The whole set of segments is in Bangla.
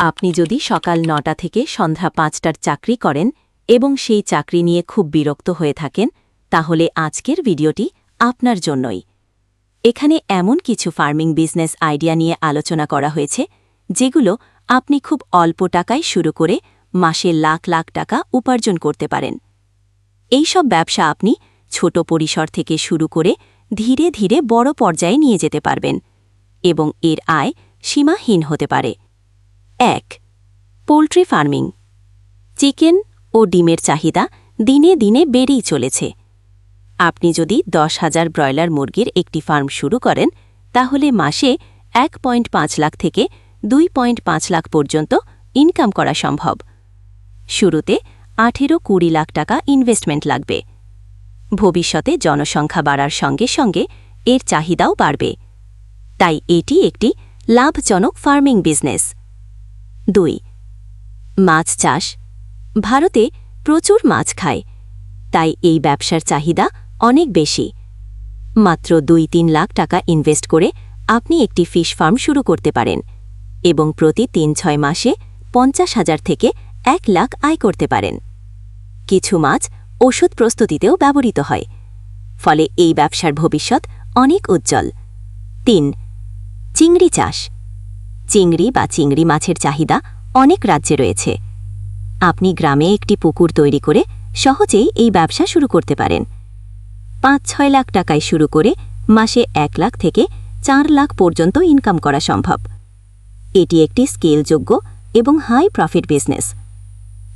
আপনি যদি সকাল নটা থেকে সন্ধ্যা পাঁচটার চাকরি করেন এবং সেই চাকরি নিয়ে খুব বিরক্ত হয়ে থাকেন, তাহলে আজকের ভিডিওটি আপনার জন্যই। এখানে এমন কিছু ফার্মিং বিজনেস আইডিয়া নিয়ে আলোচনা করা হয়েছে, যেগুলো আপনি খুব অল্প টাকায় শুরু করে মাসে লাখ লাখ টাকা উপার্জন করতে পারেন। এই সব ব্যবসা আপনি ছোট পরিসর থেকে শুরু করে ধীরে ধীরে বড় পর্যায়ে নিয়ে যেতে পারবেন এবং এর আয় সীমাহীন হতে পারে। এক, পোলট্রি ফার্মিং। চিকেন ও ডিমের চাহিদা দিনে দিনে বেড়েই চলেছে। আপনি যদি দশ হাজার ব্রয়লার মুরগির একটি ফার্ম শুরু করেন, তাহলে মাসে এক পয়েন্ট পাঁচ লাখ থেকে দুই পয়েন্ট পাঁচ লাখ পর্যন্ত ইনকাম করা সম্ভব। শুরুতে আঠেরো কুড়ি লাখ টাকা ইনভেস্টমেন্ট লাগবে। ভবিষ্যতে জনসংখ্যা বাড়ার সঙ্গে সঙ্গে এর চাহিদাও বাড়বে। তাই এটি একটি লাভজনক ফার্মিং বিজনেস। দুই। মাছ চাষ। ভারতে প্রচুর মাছ খায়, তাই এই ব্যবসার চাহিদা অনেক বেশি। মাত্র দুই তিন লাখ টাকা ইনভেস্ট করে আপনি একটি ফিশ ফার্ম শুরু করতে পারেন এবং প্রতি তিন ছয় মাসে পঞ্চাশ হাজার থেকে এক লাখ আয় করতে পারেন। কিছু মাছ ওষুধ প্রস্তুতিতেও ব্যবহৃত হয়, ফলে এই ব্যবসার ভবিষ্যৎ অনেক উজ্জ্বল। তিন, চিংড়ি চাষ। চিংড়ি বা চিংড়ি মাছের চাহিদা অনেক রাজ্যে রয়েছে। আপনি গ্রামে একটি পুকুর তৈরি করে সহজেই এই ব্যবসা শুরু করতে পারেন। পাঁচ ছয় লাখ টাকায় শুরু করে মাসে এক লাখ থেকে চার লাখ পর্যন্ত ইনকাম করা সম্ভব। এটি একটি স্কেলযোগ্য এবং হাই প্রফিট বিজনেস।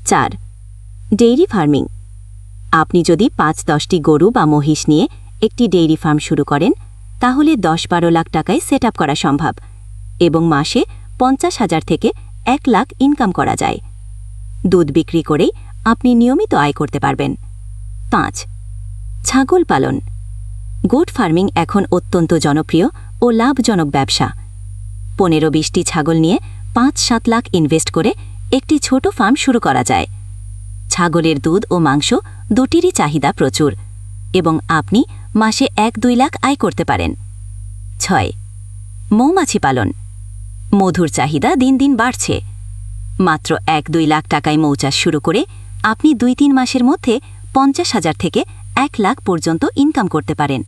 চার, ডেইরি ফার্মিং। আপনি যদি পাঁচ দশটি গরু বা মহিষ নিয়ে একটি ডেইরি ফার্ম শুরু করেন, তাহলে দশ বারো লাখ টাকায় সেট করা সম্ভব। এবং মাসে পঞ্চাশ হাজার থেকে এক লাখ ইনকাম করা যায়। দুধ বিক্রি করেই আপনি নিয়মিত আয় করতে পারবেন। পাঁচ, ছাগল পালন। গোট ফার্মিং এখন অত্যন্ত জনপ্রিয় ও লাভজনক ব্যবসা। পনেরো বিশটি ছাগল নিয়ে পাঁচ সাত লাখ ইনভেস্ট করে একটি ছোট ফার্ম শুরু করা যায়। ছাগলের দুধ ও মাংস দুটিরই চাহিদা প্রচুর এবং আপনি মাসে এক দুই লাখ আয় করতে পারেন। ছয়, মৌমাছি পালন। মধুর চাহিদা দিন দিন বাড়ছে। মাত্র এক দুই লাখ টাকায় মৌচাষ শুরু করে আপনি দুই তিন মাসের মধ্যে পঞ্চাশ হাজার থেকে এক লাখ পর্যন্ত ইনকাম করতে পারেন।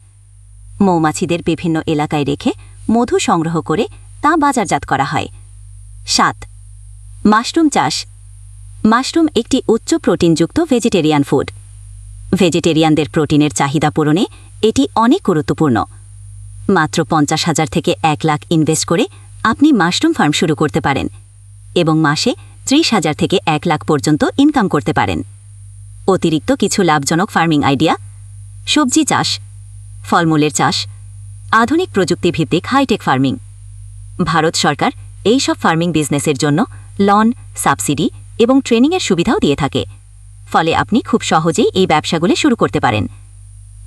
মৌমাছিদের বিভিন্ন এলাকায় রেখে মধু সংগ্রহ করে তা বাজারজাত করা হয়। সাত, মাশরুম চাষ। মাশরুম একটি উচ্চ প্রোটিনযুক্ত ভেজিটেরিয়ান ফুড। ভেজিটেরিয়ানদের প্রোটিনের চাহিদা পূরণে এটি অনেক গুরুত্বপূর্ণ। মাত্র পঞ্চাশ হাজার থেকে এক লাখ ইনভেস্ট করে আপনি মাশরুম ফার্ম শুরু করতে পারেন এবং মাসে ত্রিশ হাজার থেকে এক লাখ পর্যন্ত ইনকাম করতে পারেন। অতিরিক্ত কিছু লাভজনক ফার্মিং আইডিয়া, সবজি চাষ, ফলমূলের চাষ, আধুনিক প্রযুক্তিভিত্তিক হাইটেক ফার্মিং। ভারত সরকার এই সব ফার্মিং বিজনেসের জন্য লন, সাবসিডি এবং ট্রেনিংয়ের সুবিধাও দিয়ে থাকে। ফলে আপনি খুব সহজেই এই ব্যবসাগুলি শুরু করতে পারেন।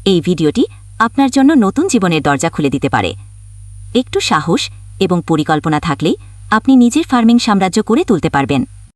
এই ভিডিওটি আপনার জন্য নতুন জীবনের দরজা খুলে দিতে পারে। একটু সাহস এবং পরিকল্পনা থাকলে আপনি নিজের ফার্মিং সাম্রাজ্য করে তুলতে পারবেন।